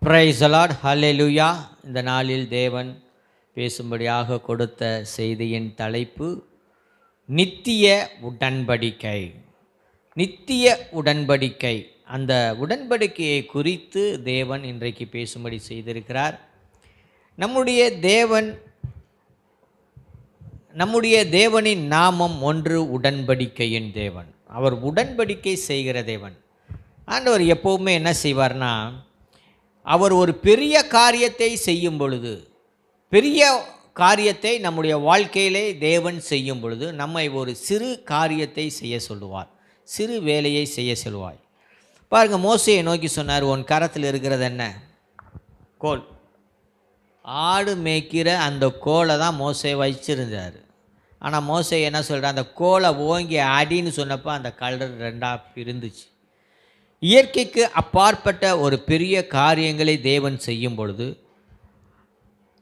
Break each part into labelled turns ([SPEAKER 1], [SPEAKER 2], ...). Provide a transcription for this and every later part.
[SPEAKER 1] Price allot ஹalleluya இந்த நாளில் தேவன் பேசும்படியாக கொடுத்த செய்தியின் தலைப்பு நித்திய உடன்படிக்கை. நித்திய உடன்படிக்கை. அந்த உடன்படிக்கையை குறித்து தேவன் இன்றைக்கு பேசும்படி செய்திருக்கிறார். நம்முடைய தேவன் நம்முடைய தேவனின் நாமம் ஒன்று உடன்படிக்கையின் தேவன். அவர் உடன்படிக்கை செய்கிற தேவன். ஆண்டவர் எப்போவுமே என்ன செய்வார்னா அவர் ஒரு பெரிய காரியத்தை செய்யும் பொழுது பெரிய காரியத்தை நம்முடைய வாழ்க்கையிலே தேவன் செய்யும் பொழுது நம்மை ஒரு சிறு காரியத்தை செய்ய சொல்லுவார். சிறு வேலையை செய்ய சொல்லுவாய். பாருங்க மோசையை நோக்கி சொன்னார் உன் கரத்தில் இருக்கிறது என்ன? கோல். ஆடு மேய்க்கிற அந்த கோலை தான் மோசை வச்சிருந்தார். ஆனால் மோசை என்ன சொல்கிறார் அந்த கோலை ஓங்கி அடின்னு சொன்னப்போ அந்த கலர் ரெண்டாக பிரிந்துச்சு. இயற்கைக்கு அப்பாற்பட்ட ஒரு பெரிய காரியங்களை தேவன் செய்யும் பொழுது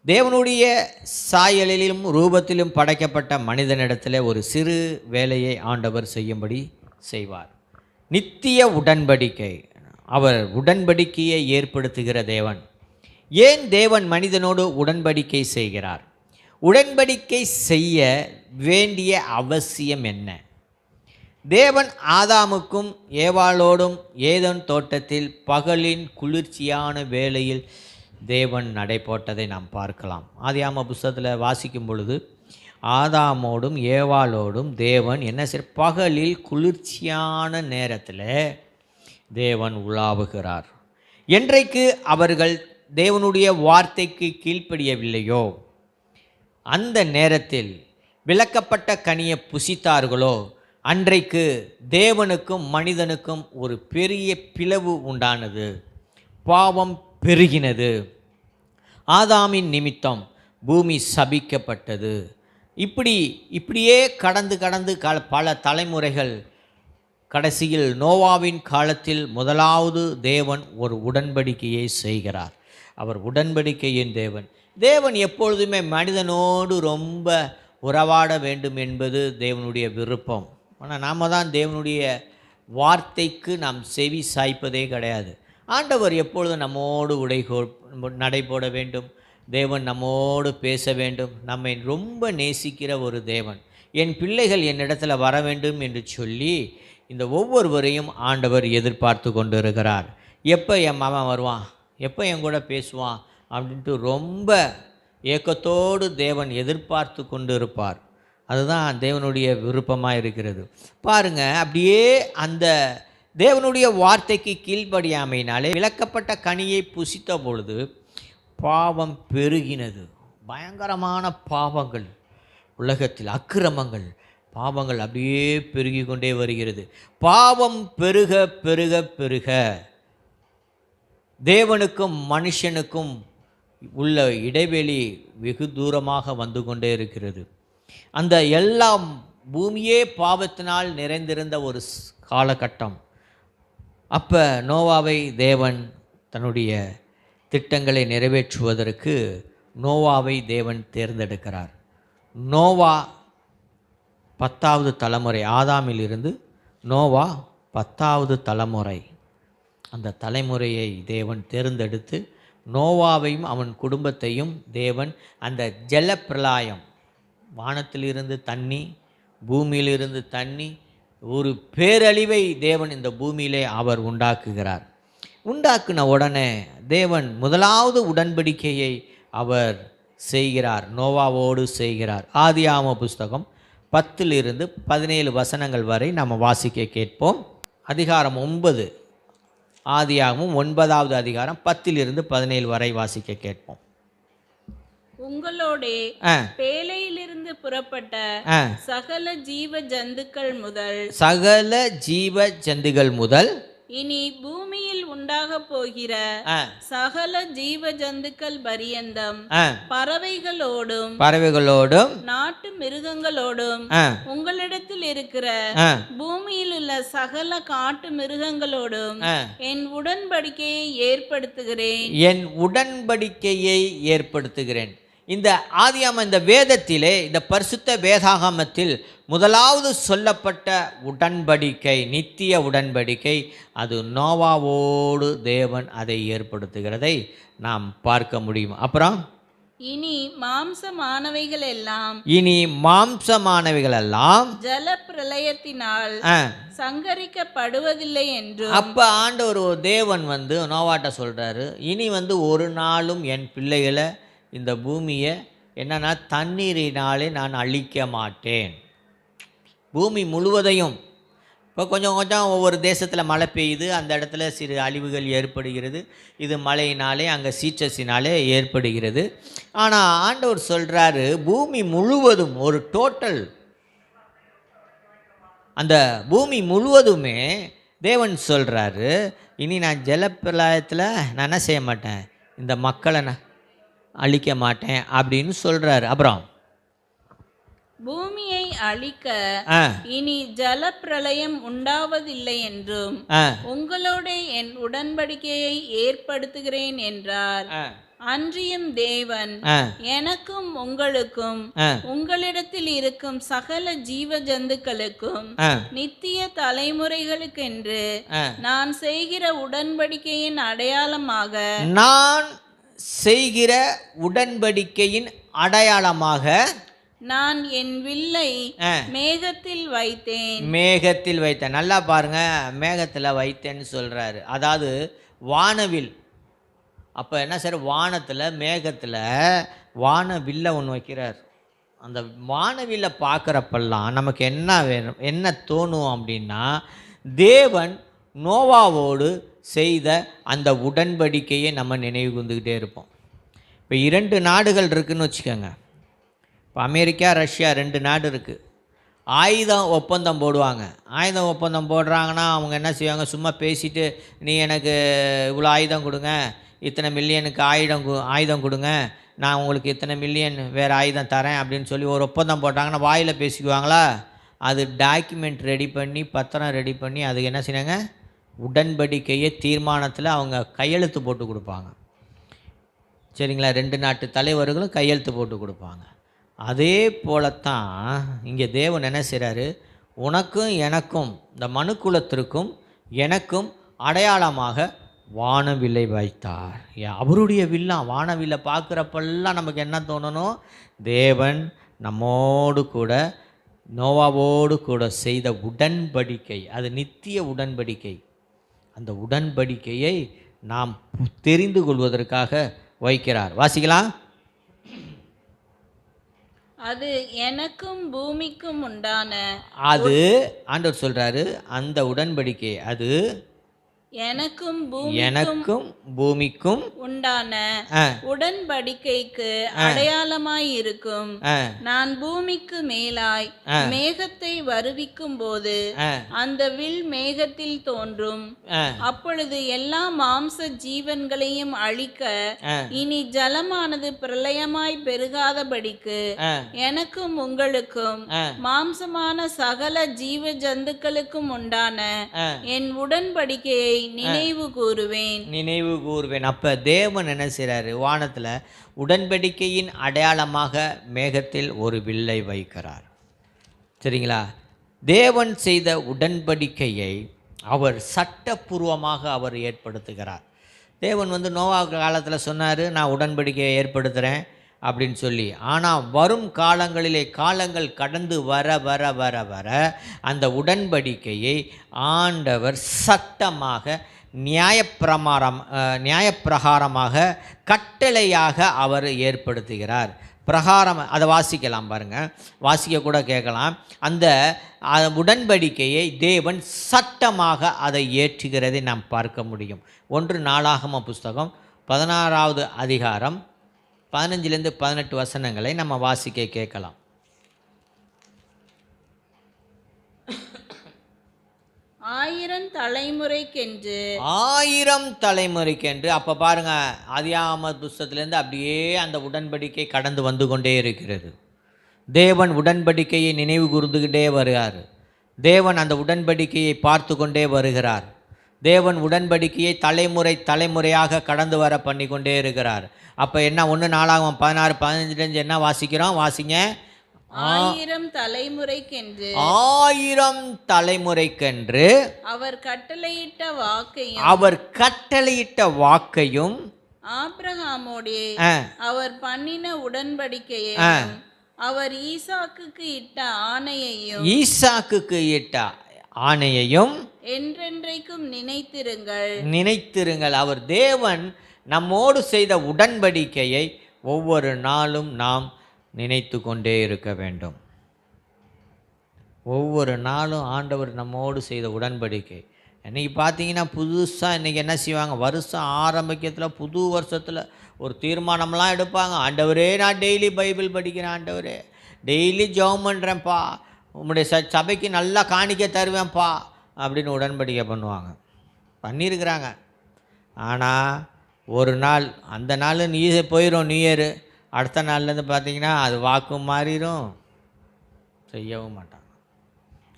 [SPEAKER 1] தேவனுடைய சாயலிலும் ரூபத்திலும் படைக்கப்பட்ட மனிதனிடத்தில் ஒரு சிறு வேலையை ஆண்டவர் செய்யும்படி செய்வார். நித்திய உடன்படிக்கை. அவர் உடன்படிக்கையை ஏற்படுத்துகிற தேவன். ஏன் தேவன் மனிதனோடு உடன்படிக்கை செய்கிறார்? உடன்படிக்கை செய்ய வேண்டிய அவசியம் என்ன? தேவன் ஆதாமுக்கும் ஏவாளோடும் ஏதன் தோட்டத்தில் பகலின் குளிர்ச்சியான வேளையில் தேவன் நடைபோட்டதை நாம் பார்க்கலாம். ஆதியாம புஸ்தகத்தில் வாசிக்கும் பொழுது ஆதாமோடும் ஏவாளோடும் தேவன் என்ன செய்ய பகலில் குளிர்ச்சியான நேரத்தில் தேவன் உலாவுகிறார். என்றைக்கு அவர்கள் தேவனுடைய வார்த்தைக்கு கீழ்ப்படியவில்லையோ அந்த நேரத்தில் விளக்கப்பட்ட கனியை புசித்தார்களோ அன்றைக்கு தேவனுக்கும் மனிதனுக்கும் ஒரு பெரிய பிளவு உண்டானது. பாவம் பெருகினது. ஆதாமின் நிமித்தம் பூமி சபிக்கப்பட்டது. இப்படி இப்படியே கடந்து கடந்து கால பல தலைமுறைகள் கடைசியில் நோவாவின் காலத்தில் முதலாவது தேவன் ஒரு உடன்படிக்கையை செய்கிறார். அவர் உடன்படிக்கையின் தேவன். தேவன் எப்பொழுதுமே மனிதனோடு ரொம்ப உறவாட வேண்டும் என்பது தேவனுடைய விருப்பம். ஆனால் நாம் தான் தேவனுடைய வார்த்தைக்கு நாம் செவி சாய்ப்பதே கிடையாது. ஆண்டவர் எப்பொழுதும் நம்மோடு உடைகோ நடைபோட வேண்டும்? தேவன் நம்மோடு பேச வேண்டும். நம்மை ரொம்ப நேசிக்கிற ஒரு தேவன். என் பிள்ளைகள் என்னிடத்தில் வர வேண்டும் என்று சொல்லி இந்த ஒவ்வொருவரையும் ஆண்டவர் எதிர்பார்த்து கொண்டு இருக்கிறார் எப்போ என் மாமன் வருவான்? எப்போ என் கூட பேசுவான்? அப்படின்ட்டு ரொம்ப ஏக்கத்தோடு தேவன் எதிர்பார்த்து கொண்டு இருப்பார் அதுதான் தேவனுடைய விருப்பமாக இருக்கிறது. பாருங்க அப்படியே அந்த தேவனுடைய வார்த்தைக்கு கீழ்ப்படியாமையினாலே விளக்கப்பட்ட கனியை புசித்த பொழுது பாவம் பெருகினது. பயங்கரமான பாவங்கள் உலகத்தில் அக்கிரமங்கள் பாவங்கள் அப்படியே பெருகி கொண்டே வருகிறது. பாவம் பெருக பெருக பெருக. தேவனுக்கும் மனுஷனுக்கும் உள்ள இடைவெளி வெகு தூரமாக வந்து கொண்டே இருக்கிறது. அந்த எல்லாம் பூமியே பாவத்தினால் நிறைந்திருந்த ஒரு ஸ்- காலகட்டம். அப்போ நோவாவை தேவன் தன்னுடைய திட்டங்களை நிறைவேற்றுவதற்கு நோவாவை தேவன் தேர்ந்தெடுக்கிறார். நோவா பத்தாவது தலைமுறை ஆதாமிலிருந்து நோவா பத்தாவது தலைமுறை. அந்த தலைமுறையை தேவன் தேர்ந்தெடுத்து நோவாவையும் அவன் குடும்பத்தையும் தேவன் அந்த ஜலப்பிரளாயம் வானத்திலிருந்து தண்ணி பூமியிலிருந்து தண்ணி ஒரு பேரழிவை தேவன் இந்த பூமியிலே அவர் உண்டாக்குகிறார். உண்டாக்குன உடனே தேவன் முதலாவது உடன்படிக்கையை அவர் செய்கிறார் நோவாவோடு செய்கிறார். ஆதியாம புஸ்தகம் பத்திலிருந்து பதினேழு வசனங்கள் வரை நாம் வாசிக்க கேட்போம். அதிகாரம் ஒன்பது ஆதியாகவும் ஒன்பதாவது அதிகாரம் பத்திலிருந்து பதினேழு வரை வாசிக்க கேட்போம்.
[SPEAKER 2] உங்களோடே பேலையிலிருந்து புறப்பட்ட சகல ஜீவ ஜந்துக்கள் முதல்
[SPEAKER 1] சகல ஜீவ ஜந்துகள் முதல்
[SPEAKER 2] இனி பூமியில் உண்டாக போகிற சகல ஜீவ ஜந்துக்கள் பரியந்தம் பறவைகளோடும்
[SPEAKER 1] பறவைகளோடும்
[SPEAKER 2] நாட்டு மிருகங்களோடும் உங்களிடத்தில் இருக்கிற பூமியில் உள்ள சகல காட்டு மிருகங்களோடும் என் உடன்படிக்கையை ஏற்படுத்துகிறேன்.
[SPEAKER 1] என் உடன்படிக்கையை ஏற்படுத்துகிறேன். இந்த ஆதியாம இந்த வேதத்திலே இந்த பரிசுத்த வேதாகமத்தில் முதலாவது சொல்லப்பட்ட உடன்படிக்கை நித்திய உடன்படிக்கை அது நோவாவோடு தேவன் அதை ஏற்படுத்துகிறதை நாம் பார்க்க முடியும். அப்புறம்?
[SPEAKER 2] இனி மாம்சமானவைகள் எல்லாம்
[SPEAKER 1] இனி மாம்சமானவைகளெல்லாம்
[SPEAKER 2] ஜல பிரளயத்தினால் சங்கரிக்கப்படுவதில்லை என்றும்
[SPEAKER 1] அப்ப ஆண்டவர் ஒரு தேவன் வந்து நோவாட்ட சொல்றாரு. இனி வந்து ஒரு நாளும் என் பிள்ளைகளை இந்த பூமியை என்னென்னா தண்ணீரினாலே நான் அழிக்க மாட்டேன். பூமி முழுவதையும் இப்போ கொஞ்சம் கொஞ்சம் ஒவ்வொரு தேசத்தில் மழை பெய்யுது அந்த இடத்துல சிறு அழிவுகள் ஏற்படுகிறது. இது மழையினாலே அங்கே சீச்சஸினாலே ஏற்படுகிறது. ஆனால் ஆண்டவர் சொல்கிறாரு பூமி முழுவதும் ஒரு டோட்டல் அந்த பூமி முழுவதுமே தேவன் சொல்கிறாரு இனி நான் ஜலப்பிரளயத்தில் நான் என்ன செய்ய மாட்டேன்? இந்த மக்களை நான் அழிக்க மாட்டேன் அப்படின்னு சொல்கிறாரு அப்புறம்
[SPEAKER 2] பூமியை அழிக்க இனி ஜல பிரளயம் உண்டாவதில்லை என்றும் உங்களோட என் உடன்படிக்கையை ஏற்படுத்துகிறேன் என்றார். அன்றியும் தேவன் எனக்கும் உங்களுக்கும் உங்களிடத்தில் இருக்கும் சகல ஜீவ ஜந்துக்களுக்கும் நித்திய தலைமுறைகளுக்கென்று. நான் செய்கிற உடன்படிக்கையின் அடையாளமாக
[SPEAKER 1] நான் செய்கிற உடன்படிக்கையின் அடையாளமாக
[SPEAKER 2] நான் என் வில்லை மேகத்தில் வைத்தேன்.
[SPEAKER 1] மேகத்தில் வைத்தேன். நல்லா பாருங்க மேகத்தில் வைத்தேன்னு சொல்கிறாரு அதாவது வானவில். அப்போ என்ன சார்? வானத்தில் மேகத்தில் வானவில்லை ஒன்று வைக்கிறார். அந்த வானவில்லை பார்க்குறப்பெல்லாம் நமக்கு என்ன வேணும் என்ன தோணும் அப்படின்னா தேவன் நோவாவோடு செய்த அந்த உடன்படிக்கையை நம்ம நினைவு கூர்ந்துக்கிட்டே இருப்போம். இப்போ இரண்டு நாடுகள் இருக்குதுன்னு வச்சுக்கோங்க. இப்போ அமெரிக்கா ரஷ்யா ரெண்டு நாடு இருக்குது ஆயுதம் ஒப்பந்தம் போடுவாங்க. ஆயுதம் ஒப்பந்தம் போடுறாங்கன்னா அவங்க என்ன செய்வாங்க? சும்மா பேசிட்டு நீ எனக்கு இவ்வளோ ஆயுதம் கொடுங்க. இத்தனை மில்லியனுக்கு ஆயுதம் கு- ஆயுதம் கொடுங்க. நான் உங்களுக்கு இத்தனை மில்லியன் வேறு ஆயுதம் தரேன் அப்படின்னு சொல்லி ஒரு ஒப்பந்தம் போட்டாங்கன்னா வாயில் பேசிக்குவாங்களா? அது டாக்குமெண்ட் ரெடி பண்ணி பத்திரம் ரெடி பண்ணி அதுக்கு என்ன செய்றாங்க? உடன்படிக்கையை தீர்மானத்தில் அவங்க கையெழுத்து போட்டு கொடுப்பாங்க. சரிங்களா? ரெண்டு நாட்டு தலைவர்களும் கையெழுத்து போட்டு கொடுப்பாங்க. அதே போலத்தான் இங்கே தேவன் என்ன செய்கிறாரு உனக்கும் எனக்கும் இந்த மனுக்குலத்திற்கும் எனக்கும் அடையாளமாக வானவில்லை வைத்தார். அவருடைய வில்லாம் வானவில்லை பார்க்குறப்பெல்லாம் நமக்கு என்ன தோணணும்? தேவன் நம்மோடு கூட நோவாவோடு கூட செய்த உடன்படிக்கை அது நித்திய உடன்படிக்கை. அந்த உடன்படிக்கையை நாம் தெரிந்து கொள்வதற்காக வைக்கிறார். வாசிக்கலாம்.
[SPEAKER 2] அது எனக்கும் பூமிக்கும் உண்டான
[SPEAKER 1] அது ஆண்டவர் சொல்றாரு அந்த உடன்படிக்கை அது
[SPEAKER 2] எனக்கும்
[SPEAKER 1] எனக்கும் பூமிக்கும்
[SPEAKER 2] உண்டான உடன்படிக்கைக்கு அடையாளமாய் இருக்கும் நான் பூமிக்கு மேலாய். மேகத்தை வருவிக்கும் போது அந்த வில் மேகத்தில் தோன்றும். அப்பொழுது எல்லா மாம்ச ஜீவன்களையும் அழிக்க இனி ஜலமானது பிரளயமாய் பெருகாதபடிக்கு எனக்கும் உங்களுக்கும். மாம்சமான சகல ஜீவ ஜந்துக்களுக்கும் உண்டான. என் உடன்படிக்கையை நினைவு கூறுவேன்.
[SPEAKER 1] நினைவு கூறுவேன். அப்ப தேவன் என்ன செய்றாரு? வானத்துல உடன்படிக்கையின் அடையாளமாக மேகத்தில் ஒரு வில்லை வைக்கிறார். சரிங்களா? தேவன் செய்த உடன்படிக்கையை அவர் சட்டப்பூர்வமாக அவர் ஏற்படுத்துகிறார். தேவன் வந்து நோவா காலத்தில் சொன்னார் நான் உடன்படிக்கையை ஏற்படுத்துகிறேன் அப்படின்னு சொல்லி. ஆனால் வரும் காலங்களிலே காலங்கள் கடந்து வர வர வர வர அந்த உடன்படிக்கையை ஆண்டவர் சட்டமாக நியாயப்பிரமாரம் நியாயப்பிரகாரமாக கட்டளையாக அவர் ஏற்படுத்துகிறார். பிரகாரம் அதை வாசிக்கலாம் பாருங்கள் வாசிக்க கூட கேட்கலாம். அந்த உடன்படிக்கையை தேவன் சட்டமாக அதை ஏற்றுகிறதை நாம் பார்க்க முடியும். ஒன்று நாளாகம புஸ்தகம் பதினாறாவது அதிகாரம் பதினஞ்சிலேருந்து பதினெட்டு வசனங்களை நம்ம வாசிக்க கேட்கலாம்.
[SPEAKER 2] ஆயிரம் தலைமுறைக்கென்று
[SPEAKER 1] ஆயிரம் தலைமுறைக்கென்று அப்போ பாருங்க அதியாம புஸ்தகத்திலேருந்து அப்படியே அந்த உடன்படிக்கை கடந்து வந்து கொண்டே இருக்கிறது. தேவன் உடன்படிக்கையை நினைவு கூர்ந்துகிட்டே வருகிறார். தேவன் அந்த உடன்படிக்கையை பார்த்து கொண்டே வருகிறார். தேவன் உடன்படிக்கையை தலைமுறை தலைமுறையாக கடந்து வர பண்ணி கொண்டே இருக்கிறார். அப்போ என்ன ஒன்று நாளாகும் பதினாறு பதினஞ்சு என்ன வாசிக்கிறோம்? வாசிங்க.
[SPEAKER 2] ஆயிரம் தலைமுறைக்கென்று.
[SPEAKER 1] ஆயிரம் தலைமுறைக்கென்று
[SPEAKER 2] அவர் கட்டளையிட்ட வாக்கையும்
[SPEAKER 1] அவர் கட்டளையிட்ட வாக்கையும்
[SPEAKER 2] ஆபிரகாமோடே
[SPEAKER 1] ஆ,
[SPEAKER 2] அவர் பண்ணின உடன்படிக்கையையும் அவர் ஈசாக்குக்கு இட்ட ஆணையையும்
[SPEAKER 1] ஈசாக்குக்கு இட்ட ஆணையையும்
[SPEAKER 2] என்றென்றைக்கும் நினைத்திருங்கள்.
[SPEAKER 1] நினைத்திருங்கள். அவர் தேவன் நம்மோடு செய்த உடன்படிக்கையை ஒவ்வொரு நாளும் நாம் நினைத்து கொண்டே இருக்க வேண்டும். ஒவ்வொரு நாளும் ஆண்டவர் நம்மோடு செய்த உடன்படிக்கை. இன்னைக்கு பார்த்தீங்கன்னா புதுசாக இன்றைக்கி என்ன செய்வாங்க? வருஷம் ஆரம்பிக்கத்தில் புது வருஷத்தில் ஒரு தீர்மானம்லாம் எடுப்பாங்க. ஆண்டவரே நான் டெய்லி பைபிள் படிக்கிறேன் ஆண்டவரே. டெய்லி ஜெபம் பண்ணுறேன்ப்பா உம்முடைய ச சபைக்கு நல்லா காணிக்க தருவேன்ப்பா அப்படின்னு உடன்படிக்கை பண்ணுவாங்க. பண்ணியிருக்கிறாங்க. ஆனால் ஒரு நாள் அந்த நாள் நீ போயிடும் நியூ இயரு அடுத்த நாள்லேருந்து பார்த்தீங்கன்னா அது வாக்கும் மாறிடும் செய்யவும் மாட்டாங்க.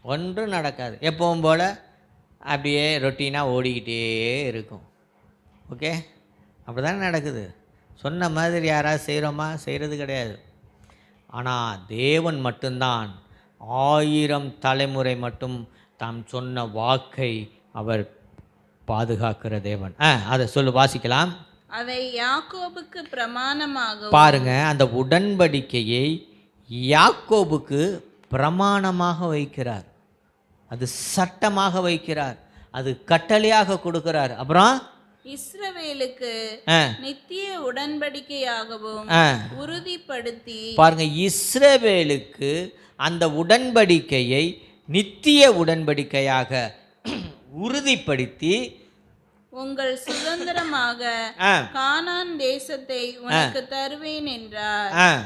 [SPEAKER 1] ஒன்றும் நடக்காது. எப்பவும் போல் அப்படியே ரொட்டீனாக ஓடிக்கிட்டே இருக்கும். ஓகே? அப்படி தானே நடக்குது. சொன்ன மாதிரி யாராவது செய்கிறோமா செய்கிறது கிடையாது. ஆனால் தேவன் மட்டும்தான் ஆயிரம் தலைமுறை மட்டும் தாம் சொன்ன வாக்கை அவர் பாதுகாக்கிற தேவன். ஆ அதை சொல்லு வாசிக்கலாம்.
[SPEAKER 2] அதை யாக்கோபுக்கு பிரமாணமாகவும்
[SPEAKER 1] பாருங்க அந்த உடன்படிக்கையை யாக்கோபுக்கு பிரமாணமாக வைக்கிறார். அது சட்டமாக வைக்கிறார். அது கட்டளையாக கொடுக்கிறார். அப்புறம்
[SPEAKER 2] இஸ்ரவேலுக்கு நித்திய உடன்படிக்கையாகவும். உறுதிப்படுத்தி
[SPEAKER 1] பாருங்க இஸ்ரவேலுக்கு அந்த உடன்படிக்கையை நித்திய உடன்படிக்கையாக உறுதிப்படுத்தி
[SPEAKER 2] உங்கள் சுதந்திரமாக கானான் தேசத்தை உனக்கு தருவேன் என்றார்.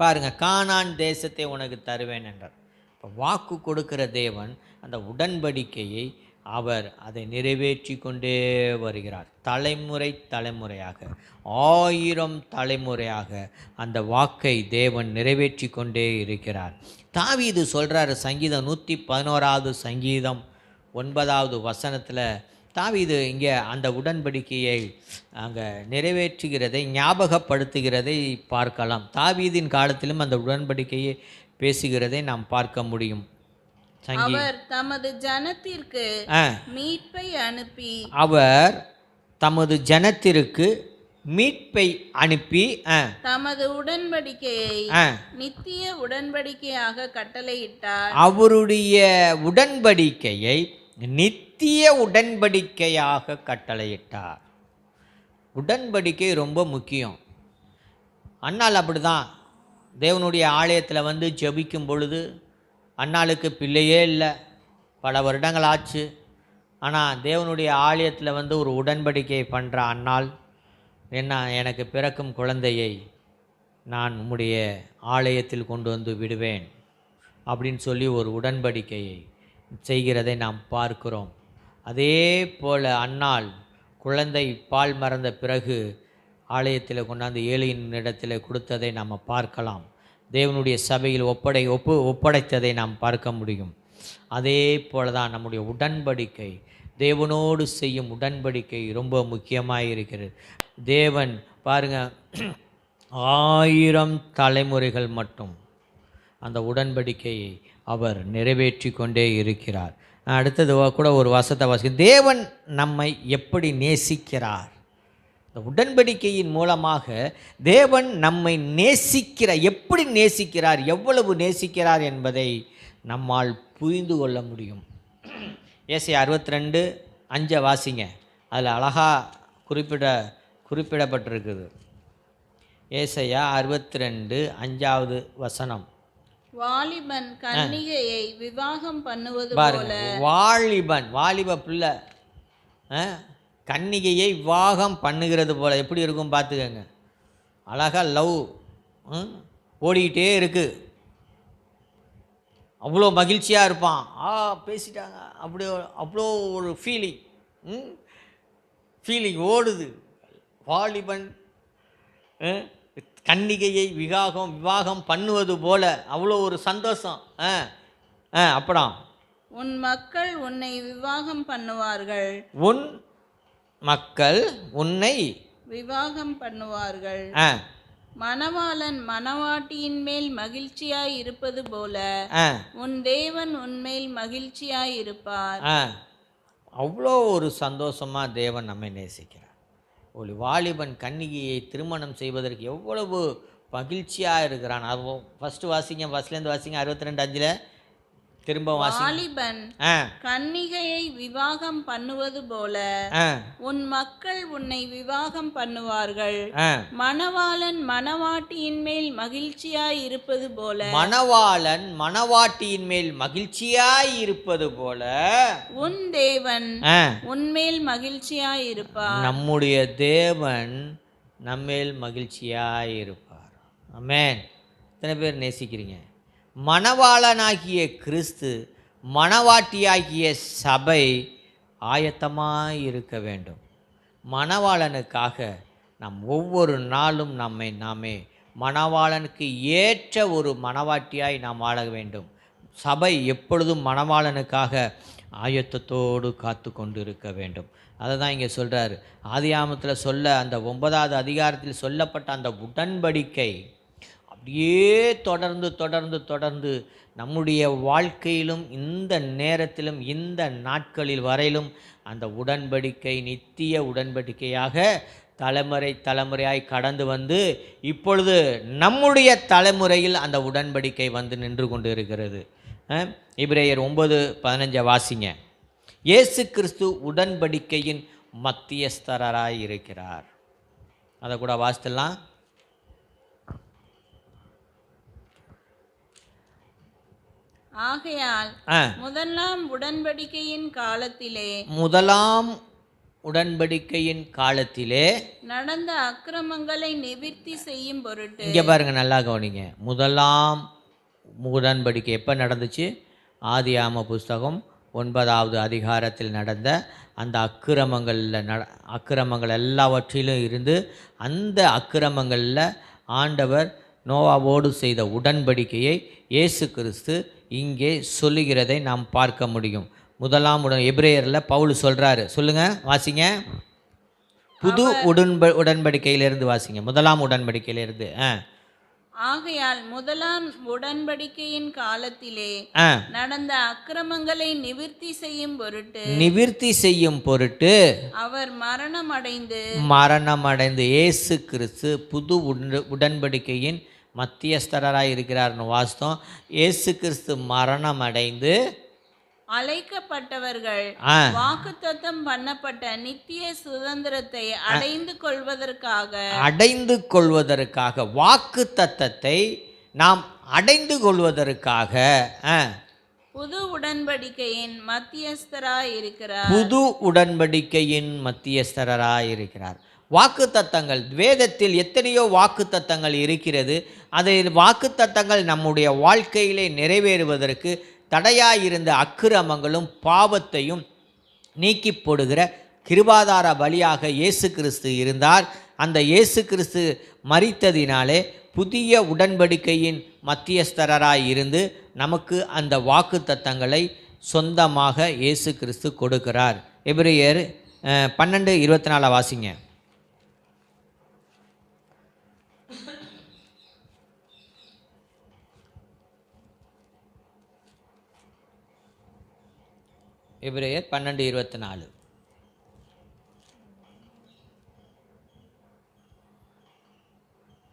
[SPEAKER 1] பாருங்க கானான் தேசத்தை உனக்கு தருவேன் என்றார். வாக்கு கொடுக்கிற தேவன் அந்த உடன்படிக்கையை அவர் அதை நிறைவேற்றி கொண்டே வருகிறார். தலைமுறை தலைமுறையாக ஆயிரம் தலைமுறையாக அந்த வாக்கை தேவன் நிறைவேற்றி கொண்டே இருக்கிறார். தாவி இது சொல்கிறாரு சங்கீதம் நூற்றி பதினோராவது சங்கீதம் ஒன்பதாவது வசனத்தில் தாவீது இங்கே அந்த உடன்படிக்கையை அங்கே நிறைவேற்றுகிறதை ஞாபகப்படுத்துகிறதை பார்க்கலாம். தாவீதின் காலத்திலும் அந்த உடன்படிக்கையை பேசுகிறதை நாம் பார்க்க முடியும்.
[SPEAKER 2] அவர் தமது ஜனத்திற்கு மீட்பை அனுப்பி.
[SPEAKER 1] அவர் தமது ஜனத்திற்கு மீட்பை அனுப்பி
[SPEAKER 2] தமது உடன்படிக்கையை நித்திய உடன்படிக்கையாக கட்டளையிட்டார்.
[SPEAKER 1] அவருடைய உடன்படிக்கையை நித்திய உடன்படிக்கையாக கட்டளையிட்டார். உடன்படிக்கை ரொம்ப முக்கியம். அண்ணால் அப்படிதான். தேவனுடைய ஆலயத்தில் வந்து ஜெபிக்கும் பொழுது அண்ணாளுக்கு பிள்ளையே இல்லை. பல வருடங்கள் ஆச்சு ஆனால் தேவனுடைய ஆலயத்தில் வந்து ஒரு உடன்படிக்கை பண்ணுற அண்ணாள் என்ன எனக்கு பிறக்கும் குழந்தையை நான் உம்முடைய ஆலயத்தில் கொண்டு வந்து விடுவேன் அப்படின்னு சொல்லி ஒரு உடன்படிக்கையை செய்கிறதை நாம் பார்க்கிறோம். அதே போல் அன்னாள் குழந்தை பால் மறந்த பிறகு ஆலயத்தில் கொண்டாந்து ஏழையின் இடத்தில் கொடுத்ததை நாம் பார்க்கலாம். தேவனுடைய சபையில் ஒப்படை ஒப்பு ஒப்படைத்ததை நாம் பார்க்க முடியும். அதே போல தான் நம்முடைய உடன்படிக்கை. தேவனோடு செய்யும் உடன்படிக்கை ரொம்ப முக்கியமாக இருக்கிறது. தேவன் பாருங்க ஆயிரம் தலைமுறைகள் மட்டும் அந்த உடன்படிக்கையை அவர் நிறைவேற்றி கொண்டே இருக்கிறார். நான் அடுத்தது கூட ஒரு வசத்தை வாசி தேவன் நம்மை எப்படி நேசிக்கிறார்? இந்த உடன்படிக்கையின் மூலமாக தேவன் நம்மை நேசிக்கிற எப்படி நேசிக்கிறார் எவ்வளவு நேசிக்கிறார் என்பதை நம்மால் புரிந்து கொள்ள முடியும். ஏசை அறுபத்தி ரெண்டு அஞ்சை வாசிங்க. அதில் அழகாக குறிப்பிட குறிப்பிடப்பட்டிருக்குது. ஏசையா அறுபத்தி ரெண்டு அஞ்சாவது வசனம்.
[SPEAKER 2] வாலிபன் கன்னிகையை விவாகம் பண்ணுவது
[SPEAKER 1] பாருங்க வாலிபன் வாலிப பிள்ளை. கன்னிகையை விவாகம் பண்ணுகிறது போல. எப்படி இருக்கும் பார்த்துக்கங்க. அழகா லவ் ஓடிக்கிட்டே இருக்கு. அவ்வளோ மகிழ்ச்சியாக இருப்பான். ஆ பேசிட்டாங்க. அப்படி அவ்வளோ ஒரு ஃபீலிங் ஃபீலிங் ஓடுது. வாலிபன் கன்னிகையை விவாகம் விவாகம் பண்ணுவது போல. அவ்வளோ ஒரு சந்தோஷம். ஆ ஆ அப்புறம்.
[SPEAKER 2] உன் மக்கள் உன்னை விவாகம் பண்ணுவார்கள்.
[SPEAKER 1] உன் மக்கள் உன்னை
[SPEAKER 2] விவாகம் பண்ணுவார்கள். மணவாளன் மணவாட்டியின் மேல் மகிழ்ச்சியாய் இருப்பது போல உன் தேவன் உன்மேல் மகிழ்ச்சியாய் இருப்பார்.
[SPEAKER 1] அவ்வளோ ஒரு சந்தோஷமாக தேவன் நம்மை நேசிக்கிறார். ஒரு வாலிபன் கன்னிகையை திருமணம் செய்வதற்கு எவ்வளவு மகிழ்ச்சியாக இருக்கிறான். அது ஃபஸ்ட்டு வாசிங்க ஃபஸ்ட்லேருந்து வாசிங்க அறுபத்தி ரெண்டு அஞ்சில். திரும்ப
[SPEAKER 2] வாலிபன் கன்னிகையை விவாகம் பண்ணுவது போல உன் மக்கள் உன்னை விவாகம் பண்ணுவார்கள். மணவாளன் மணவாட்டியின் மேல் மகிழ்ச்சியாய் இருப்பது போல
[SPEAKER 1] மணவாளன் மணவாட்டியின் மேல் மகிழ்ச்சியாய் இருப்பது போல
[SPEAKER 2] உன் தேவன் உன்மேல் மகிழ்ச்சியாய் இருப்பார்.
[SPEAKER 1] நம்முடைய தேவன் நம்மேல் மகிழ்ச்சியாய் இருப்பார். ஆமென். எத்தனை பேர் நேசிக்கிறீங்க? மணவாளனாகிய கிறிஸ்து மணவாட்டியாகிய சபை ஆயத்தமாக இருக்க வேண்டும். மணவாளனுக்காக நாம் ஒவ்வொரு நாளும் நம்மை நாமே மணவாளனுக்கு ஏற்ற ஒரு மணவாட்டியாய் நாம் வாழ வேண்டும். சபை எப்பொழுதும் மணவாளனுக்காக ஆயத்தத்தோடு காத்து கொண்டு இருக்க வேண்டும். அதை தான் இங்கே சொல்கிறாரு ஆதியாமத்தில் சொல்ல அந்த ஒன்பதாவது அதிகாரத்தில் சொல்லப்பட்ட அந்த உடன்படிக்கை அப்படியே தொடர்ந்து தொடர்ந்து தொடர்ந்து நம்முடைய வாழ்க்கையிலும் இந்த நேரத்திலும் இந்த நாட்களில் வரையிலும் அந்த உடன்படிக்கை நித்திய உடன்படிக்கையாக தலைமுறை தலைமுறையாய் கடந்து வந்து இப்பொழுது நம்முடைய தலைமுறையில் அந்த உடன்படிக்கை வந்து நின்று கொண்டு இருக்கிறது இப்ரேயர் ஒம்பது ஒன்பது பதினஞ்சை வாசிங்க. இயேசு கிறிஸ்து உடன்படிக்கையின் மத்தியஸ்தரராய் இருக்கிறார் அதை கூட வாசித்துலாம்
[SPEAKER 2] ஆகையால் முதலாம் உடன்படிக்கையின் காலத்திலே
[SPEAKER 1] முதலாம் உடன்படிக்கையின் காலத்திலே
[SPEAKER 2] நடந்த அக்கிரமங்களை நிவிர்த்தி செய்யும் பொருட்டு
[SPEAKER 1] இங்கே பாருங்க நல்லா கவனிங்க. முதலாம் உடன்படிக்கை எப்போ நடந்துச்சு? ஆதியாம புஸ்தகம் ஒன்பதாவது அதிகாரத்தில் நடந்த அந்த அக்கிரமங்களில் நட அக்கிரமங்கள் எல்லாவற்றிலும் இருந்து அந்த அக்கிரமங்களில் ஆண்டவர் நோவாவோடு செய்த உடன்படிக்கையை இயேசு கிறிஸ்து இங்கே சொல்லுகிறதை நாம் பார்க்க முடியும். முதலாம் உடன் எபிரேயரில் பவுல் சொல்கிறாரு சொல்லுங்கள் வாசிங்க. புது உடன்ப உடன்படிக்கையிலிருந்து வாசிங்க. முதலாம் உடன்படிக்கையிலிருந்து ஆ.
[SPEAKER 2] ஆகையால் முதலாம் உடன்படிக்கையின் காலத்திலே நடந்த அக்கிரமங்களை நிவிர்த்தி செய்யும் பொருட்டு
[SPEAKER 1] நிவிர்த்தி செய்யும் பொருட்டு
[SPEAKER 2] அவர் மரணம் அடைந்து
[SPEAKER 1] மரணம் அடைந்து இயேசு கிறிஸ்து புது உடன் உடன்படிக்கையின் மத்தியஸ்தரராய் இருக்கிறார்னு வாஸ்தம் இயேசு கிறிஸ்து மரணம் அடைந்து
[SPEAKER 2] அழைக்கப்பட்டவர்கள் வாக்குத்தத்தம் பண்ணப்பட்ட நித்திய சுதந்திரத்தை அடைந்து கொள்வதற்காக.
[SPEAKER 1] அடைந்து கொள்வதற்காக வாக்கு தத்தத்தை நாம் அடைந்து கொள்வதற்காக
[SPEAKER 2] புது உடன்படிக்கையின் மத்தியஸ்தராய் இருக்கிறார்
[SPEAKER 1] புது உடன்படிக்கையின் மத்தியஸ்தரராய் இருக்கிறார் வாக்கு தத்தங்கள் வேதத்தில் எத்தனையோ வாக்கு தத்தங்கள் இருக்கிறது. அதை வாக்கு தத்தங்கள் நம்முடைய வாழ்க்கையிலே நிறைவேறுவதற்கு தடையாயிருந்த அக்கிரமங்களும் பாவத்தையும் நீக்கி போடுகிற கிருபாதார பலியாக இயேசு கிறிஸ்து இருந்தார். அந்த இயேசு கிறிஸ்து மறித்ததினாலே புதிய உடன்படிக்கையின் மத்தியஸ்தரராய் இருந்து நமக்கு அந்த வாக்கு தத்தங்களை சொந்தமாக இயேசு கிறிஸ்து கொடுக்கிறார். எபிரேயர் பன்னெண்டு இருபத்தி நாலு வாசிங்க. எபிரேயர் பன்னெண்டு இருபத்தி நாலு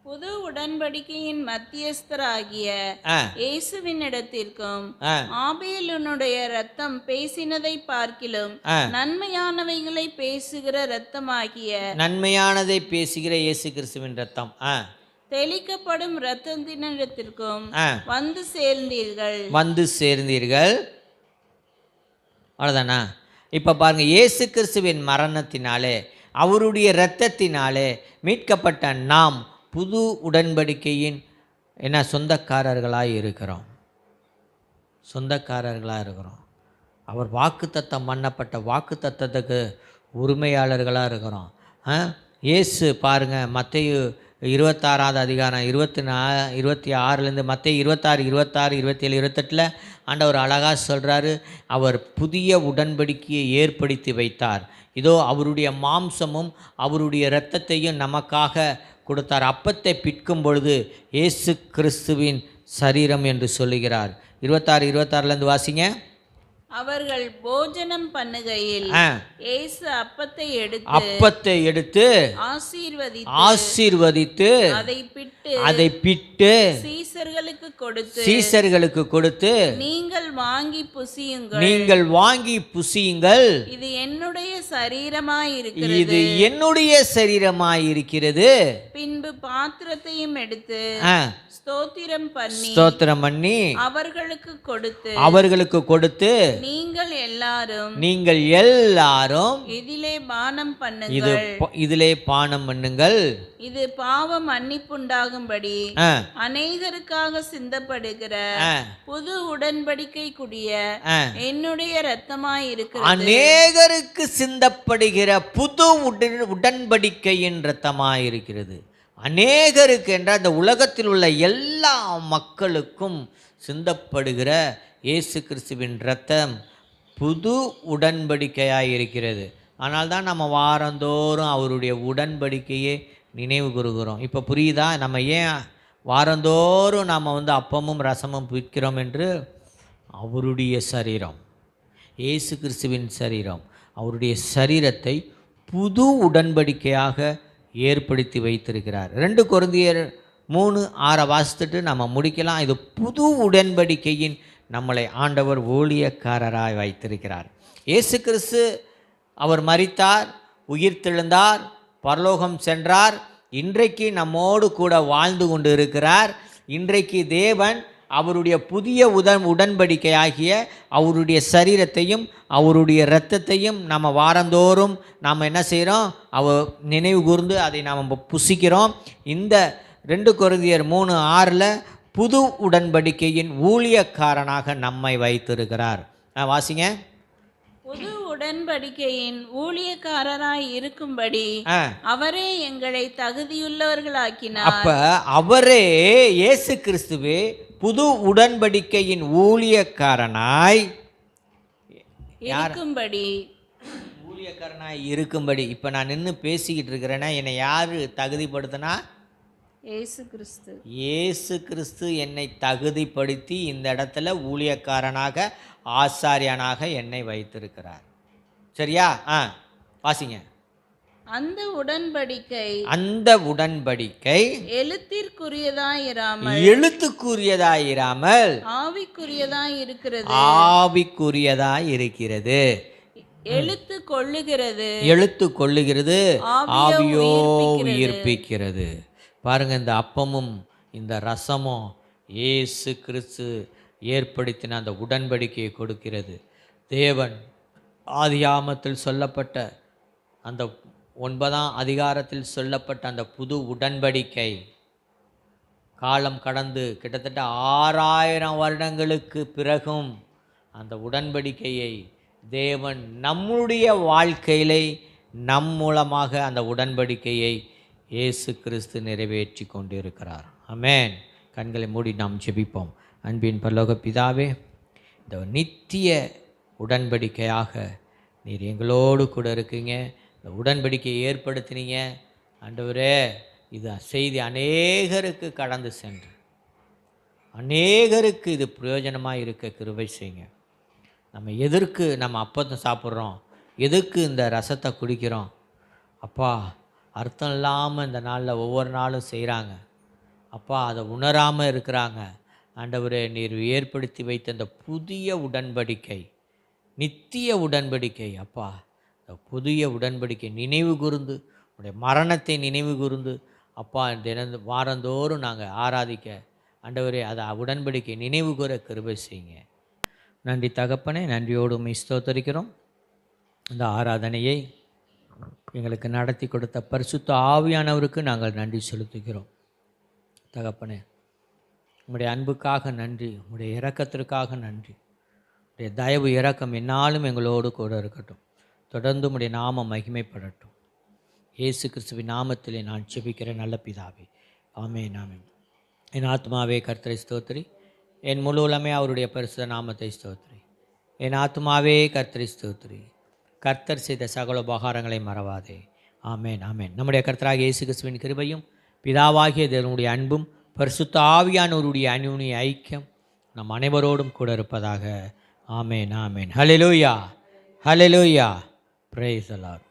[SPEAKER 2] புது உடன்படிக்கையின் மத்தியஸ்தராகிய
[SPEAKER 1] ஆ.
[SPEAKER 2] இயேசுவினிடத்திற்கும்
[SPEAKER 1] ஆ.
[SPEAKER 2] ஆபேலுனுடைய ரத்தம் பேசினதை பார்க்கிலும். நன்மையானவைகளை பேசுகிற ரத்தமாகிய
[SPEAKER 1] நன்மையானதை பேசுகிற இயேசு கிறிஸ்துவின் ரத்தம்
[SPEAKER 2] தெளிக்கப்படும் இரத்தத்தினிடத்திற்கும்
[SPEAKER 1] ஆ.
[SPEAKER 2] வந்து சேர்ந்தீர்கள்.
[SPEAKER 1] வந்து சேர்ந்தீர்கள். அவ்வளோதானா இப்போ பாருங்க இயேசு கிறிஸ்துவின் மரணத்தினாலே அவருடைய இரத்தத்தினாலே மீட்கப்பட்ட நாம் புது உடன்படிக்கையின் என்ன சொந்தக்காரர்களாக இருக்கிறோம். சொந்தக்காரர்களாக இருக்கிறோம். அவர் வாக்குத்தத்தம் பண்ணப்பட்ட வாக்குத்தத்தத்துக்கு உரிமையாளர்களாக இருக்கிறோம். ஆ? இயேசு பாருங்க மத்தேயு இருபத்தாறாவது அதிகாரம் இருபத்தி நா இருபத்தி ஆறுலேருந்து மற்ற இருபத்தாறு இருபத்தாறு இருபத்தேழு இருபத்தெட்டில் ஆண்டவர் அழகாக சொல்கிறாரு அவர் புதிய உடன்படிக்கையை ஏற்படுத்தி வைத்தார். இதோ அவருடைய மாம்சமும் அவருடைய இரத்தத்தையும் நமக்காக கொடுத்தார். அப்பத்தை பிற்கும் பொழுது இயேசு கிறிஸ்துவின் சரீரம் என்று சொல்லுகிறார். இருபத்தாறு இருபத்தாறுலேருந்து வாசிங்க.
[SPEAKER 2] அவர்கள் போஜனம் பண்ணுகையில் இயேசு அப்பத்தை எடுத்து
[SPEAKER 1] அப்பத்தை எடுத்து
[SPEAKER 2] ஆசீர்வதி
[SPEAKER 1] ஆசீர்வதித்து
[SPEAKER 2] அதை பிட்டு
[SPEAKER 1] அதை பிட்டு
[SPEAKER 2] சீசர்களுக்கு கொடுத்து
[SPEAKER 1] சீசர்களுக்கு கொடுத்து
[SPEAKER 2] நீங்கள் வாங்கி புசியுங்கள்.
[SPEAKER 1] நீங்கள் வாங்கி புசியுங்கள்.
[SPEAKER 2] இது என்னுடைய சரீரமாயிருக்கிறது.
[SPEAKER 1] இது என்னுடைய சரீரமாயிருக்கிறது.
[SPEAKER 2] பின்பு பாத்திரத்தையும் எடுத்து ஸ்தோத்திரம் பண்ணி
[SPEAKER 1] ஸ்தோத்திரம் பண்ணி
[SPEAKER 2] அவர்களுக்கு கொடுத்து
[SPEAKER 1] அவர்களுக்கு கொடுத்து
[SPEAKER 2] நீங்கள் எல்லாரும்
[SPEAKER 1] நீங்கள் எல்லாரும்
[SPEAKER 2] இதிலே பானம்
[SPEAKER 1] இது
[SPEAKER 2] பண்ணுங்கள்.
[SPEAKER 1] ப- இதிலே பானம் பண்ணுங்கள்.
[SPEAKER 2] இது பாவ மன்னிப்புண்டாகும்படி
[SPEAKER 1] ஆ,
[SPEAKER 2] அநேகருக்காக சிந்தப்படுகிற புது உடன்படிக்கைக்குரிய
[SPEAKER 1] ஆ.
[SPEAKER 2] என்னுடைய இரத்தமாய் இருக்கிறது.
[SPEAKER 1] அநேகருக்கு சிந்தப்படுகிற புது உடன் உடன்படிக்கையின் இரத்தமாயிருக்கிறது அநேகருக்கு என்ற அந்த உலகத்தில் உள்ள எல்லா மக்களுக்கும் சிந்தப்படுகிற இயேசு கிறிஸ்துவின் இரத்தம் புது உடன்படிக்கையாக இருக்கிறது ஆனால் தான் நம்ம வாரந்தோறும் அவருடைய உடன்படிக்கையை நினைவு கூறுகிறோம். இப்போ புரியுதா? நம்ம ஏன் வாரந்தோறும் நாம் வந்து அப்பமும் ரசமும் விற்கிறோம் என்று? அவருடைய சரீரம். இயேசு கிறிஸ்துவின் சரீரம். அவருடைய சரீரத்தை புது உடன்படிக்கையாக ஏற்படுத்தி வைத்திருக்கிறார். ரெண்டு குழந்தையர் மூணு ஆறை வாசித்துட்டு நம்ம முடிக்கலாம். இது புது உடன்படிக்கையின் நம்மளை ஆண்டவர் ஊழியக்காரராய் வைத்திருக்கிறார். இயேசு கிறிஸ்து அவர் மரித்தார் உயிர்த்தெழுந்தார் பரலோகம் சென்றார் இன்றைக்கு நம்மோடு கூட வாழ்ந்து கொண்டு இருக்கிறார் இன்றைக்கு தேவன் அவருடைய புதிய உடன் உடன்படிக்கையாகிய அவருடைய சரீரத்தையும் அவருடைய இரத்தத்தையும் நம்ம வாரந்தோறும் நாம் என்ன செய்கிறோம்? அவ நினைவு கூர்ந்து அதை நாம் புசிக்கிறோம். இந்த ரெண்டு குருதியர் மூணு ஆறில் புது உடன்படிக்கையின் ஊழியக்காரனாக நம்மை வைத்திருக்கிறார். வாசிங்க.
[SPEAKER 2] புது உடன்படிக்கையின் ஊழியக்காரராய் இருக்கும்படி அவரே எங்களை தகுதியுள்ளவர்களாக்கினார்.
[SPEAKER 1] அப்ப அவரே இயேசு கிறிஸ்துவே புது உடன்படிக்கையின் ஊழியக்காரனாய்
[SPEAKER 2] இருக்கும்படி.
[SPEAKER 1] ஊழியக்காரனாய் இருக்கும்படி. இப்போ நான் நின்று பேசிக்கிட்டு இருக்கிறேன்னா என்னை யார் தகுதிப்படுத்தினா?
[SPEAKER 2] இயேசு கிறிஸ்து.
[SPEAKER 1] இயேசு கிறிஸ்து என்னை தகுதிப்படுத்தி இந்த இடத்துல ஊழியக்காரனாக ஆசாரியனாக என்னை வைத்திருக்கிறார். சரியா? ஆ வாசிங்க.
[SPEAKER 2] அந்த உடன்படிக்கை
[SPEAKER 1] அந்த உடன்படிக்கை
[SPEAKER 2] எழுத்திற்குரியதாயிராமல்
[SPEAKER 1] எழுத்துக்குரியதாயிராமல்
[SPEAKER 2] ஆவிக்குரியதாய் இருக்கிறது
[SPEAKER 1] ஆவிக்குரியதாய் இருக்கிறது
[SPEAKER 2] எழுத்து கொள்ளுகிறது
[SPEAKER 1] எழுத்து கொள்ளுகிறது
[SPEAKER 2] ஆவியோ
[SPEAKER 1] ஆவியோ
[SPEAKER 2] உயிர்ப்பிக்கிறது.
[SPEAKER 1] பாருங்கள் பாருங்க இந்த அப்பமும் இந்த ரசமும் ஏசு கிறிஸ்து ஏற்படுத்தின அந்த உடன்படிக்கையை கொடுக்கிறது. தேவன் ஆதியாமத்தில் சொல்லப்பட்ட அந்த ஒன்பதாம் அதிகாரத்தில் சொல்லப்பட்ட அந்த புது உடன்படிக்கை காலம் கடந்து கிட்டத்தட்ட ஆறாயிரம் வருடங்களுக்கு பிறகும் அந்த உடன்படிக்கையை தேவன் நம்முடைய வாழ்க்கையிலே நம் மூலமாக அந்த உடன்படிக்கையை இயேசு கிறிஸ்து நிறைவேற்றி கொண்டிருக்கிறார். அமேன் கண்களை மூடி நாம் ஜெபிப்போம். அன்பின் பல்லோக பிதாவே இந்த நித்திய உடன்படிக்கையாக நீர் எங்களோடு கூட இருக்கீங்க. இந்த உடன்படிக்கையை ஏற்படுத்தினீங்க. ஆண்டவரே இது செய்தி அநேகருக்கு கடந்து சென்று அநேகருக்கு இது பிரயோஜனமாக இருக்க கிருபை செய்யுங்க. நம்ம எதற்கு நம்ம அப்பத்தை சாப்பிட்றோம்? எதுக்கு இந்த ரசத்தை குடிக்கிறோம்? அப்பா அர்த்தம் இல்லாமல் இந்த நாளில் ஒவ்வொரு நாளும் செய்கிறாங்க அப்பா அதை உணராமல் இருக்கிறாங்க. ஆண்டவரே நீர் ஏற்படுத்தி வைத்த இந்த புதிய உடன்படிக்கை நித்திய உடன்படிக்கை அப்பா. இந்த புதிய உடன்படிக்கை நினைவு கூர்ந்து உடைய மரணத்தை நினைவு கூர்ந்து அப்பா தினந்து வாரந்தோறும் நாங்கள் ஆராதிக்க ஆண்டவரே அதை உடன்படிக்கை நினைவு கூற கிருபை செய்யுங்க. நன்றி தகப்பனே நன்றியோடு உம்மை ஸ்தோத்தரிக்கிறோம். இந்த ஆராதனையை எங்களுக்கு நடத்தி கொடுத்த பரிசுத்த ஆவியானவருக்கு நாங்கள் நன்றி செலுத்துகிறோம். தகப்பனே உங்களுடைய அன்புக்காக நன்றி உங்களுடைய இரக்கத்திற்காக நன்றி. உடைய தயவு இரக்கம் என்னாலும் எங்களோடு கூட இருக்கட்டும். தொடர்ந்து உடைய நாமம் மகிமைப்படட்டும். இயேசு கிறிஸ்துவின் நாமத்திலே நான் செபிக்கிற நல்ல பிதாவே. ஆமே நாமே என் ஆத்மாவே கர்த்தரை ஸ்தோத்திரி. என் முழு உலமே அவருடைய பரிசுத நாமத்தை ஸ்தோத்திரி. என் ஆத்மாவே கர்த்தரை ஸ்தோத்திரி. கர்த்தர் செய்த சகல உபகாரங்களை மறவாதே. ஆமேன் ஆமேன். நம்முடைய கர்த்தராக இயேசு கிறிஸ்துவின் கிருபையும் பிதாவாகிய தேவனுடைய அன்பும் பரிசுத்த ஆவியானவருடைய அனுடைய ஐக்கியம் நம் அனைவரோடும் கூட இருப்பதாக. ஆமேன் ஆமேன். Hallelujah hallelujah பிரேசலார்